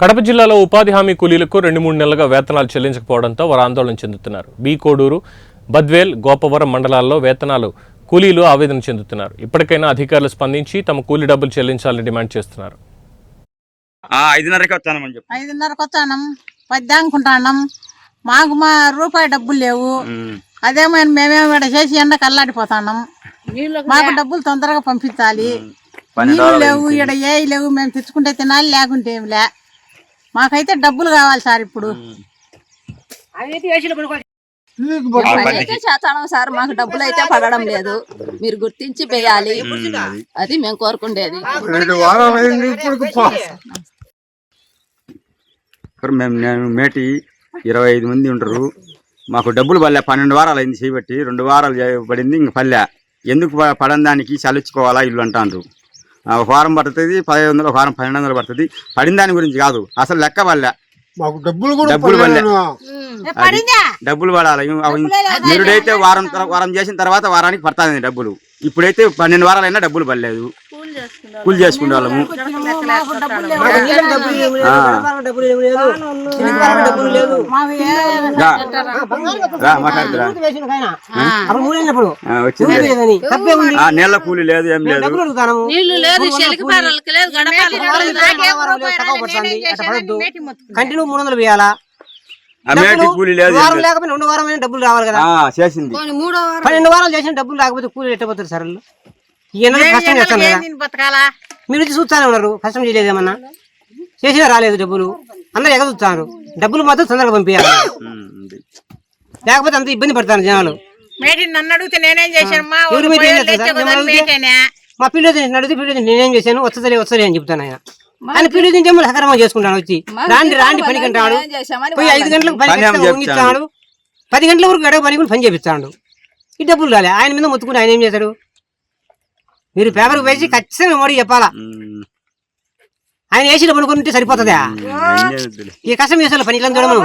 కడప జిల్లాలో ఉపాధి హామీ కూలీలకు రెండు మూడు నెలలుగా వేతనాలు చెల్లించకపోవడంతో వారు ఆందోళన చెందుతున్నారు. బి. కోడూరు బద్వేల్ గోపవరం మండలాల్లో వేతనాలు కూలీలు ఆవేదన చెందుతున్నారు. ఇప్పటికైనా అధికారులు స్పందించి తమ కూలీ డబ్బులు చెల్లించాలని డిమాండ్ చేస్తున్నారు. ఆ, ఐదున్నరకి వస్తానమని చెప్పు. ఐదున్నరకు వచ్చానం పది అనుకుంటానం మాకు మా రూపాయి డబ్బులు లేవు. అదేమో మేమేమో ఇక్కడ చేసి ఎండకు అల్లాడిపోతాం మాకు డబ్బులు తొందరగా పంపించాలి. నీళ్ళు లేవు ఇక్కడ ఏ లేవు. మేము తెచ్చుకుంటే తినాలి లేకుంటే ఏం లే. మాకైతే డబ్బులు కావాలి సార్ ఇప్పుడు. అయితే చేస్తాను సార్ మాకు డబ్బులు అయితే పడడం లేదు. మీరు గుర్తించి వేయాలి. అది మేము కోరుకుండేది. మేము నేను మేటి ఇరవై ఐదు మంది ఉంటారు మాకు డబ్బులు పల్లె పన్నెండు వారాలు అయింది చేయబట్టి రెండు వారాలు పడింది ఇంక పల్లె ఎందుకు పడని దానికి చలించుకోవాలా ఇల్లు అంటారు ఆ, ఒక వారం పడుతుంది పదిహేను వందలు ఒక వారం పన్నెండు వందలు పడుతుంది. పడిన దాని గురించి కాదు అసలు లెక్క పల్లె మాకు డబ్బులు కూడా డబ్బులు పడలే. డబ్బులు పడాలి. నిరుడైతే వారం తర- వారం చేసిన తర్వాత వారానికి పడుతుంది డబ్బులు. ఇప్పుడైతే పన్నెండు వారాలైనా డబ్బులు పడలేదు. కూలి చేసుకునే వాళ్ళము నీళ్ళ కూలి లేదు ఏం లేదు. కంటిన్యూ మూడు వందలు వేయాలా కూలి లేదు. లేకపోతే రెండు వారం డబ్బులు రావాలి కదా ఆ, చేసింది పన్నెండు వారాలు చేసిన డబ్బులు రాకపోతే కూలి ఎట్టపోతారు సార్ కష్టం చేస్తాను కదా. బతకాలా? మీరు వచ్చి చూస్తానే ఉన్నారు. కష్టం చేయలేదేమన్నా చేసినా రాలేదు డబ్బులు. అందరు ఎగ చూస్తారు డబ్బులు మాత్రం తొందరగా పంపించాలి. లేకపోతే అంత ఇబ్బంది పడతారు జనాలు. మేటి నన్ను అడిగితే నేనేం చేశాను? మా పిల్లలు అడిగితే పిల్లలు నేనేం చేశాను? వస్తుంది వస్తుంది అని చెప్తాను ఆయన. ఆయన పిల్లలు తింటే మళ్ళీ సక్రమంగా చేసుకుంటాను వచ్చి. రాండి రాండి పనికి అంటాడు. పోయి ఐదు గంటలకు పని పని పది గంటల వరకు గడవ పని కూడా పని చేపిస్తాడు. ఈ డబ్బులు రాలే. ఆయన మీద మొత్తుకుని ఆయన ఏం చేశాడు మీరు పేపర్ వేసి ఖచ్చితంగా మోడీ చెప్పాలా? ఆయన వేసి డబ్బులు కొనుంటే సరిపోతుందా. ఈ కష్టం చేసే పని ఇలా చూడమను.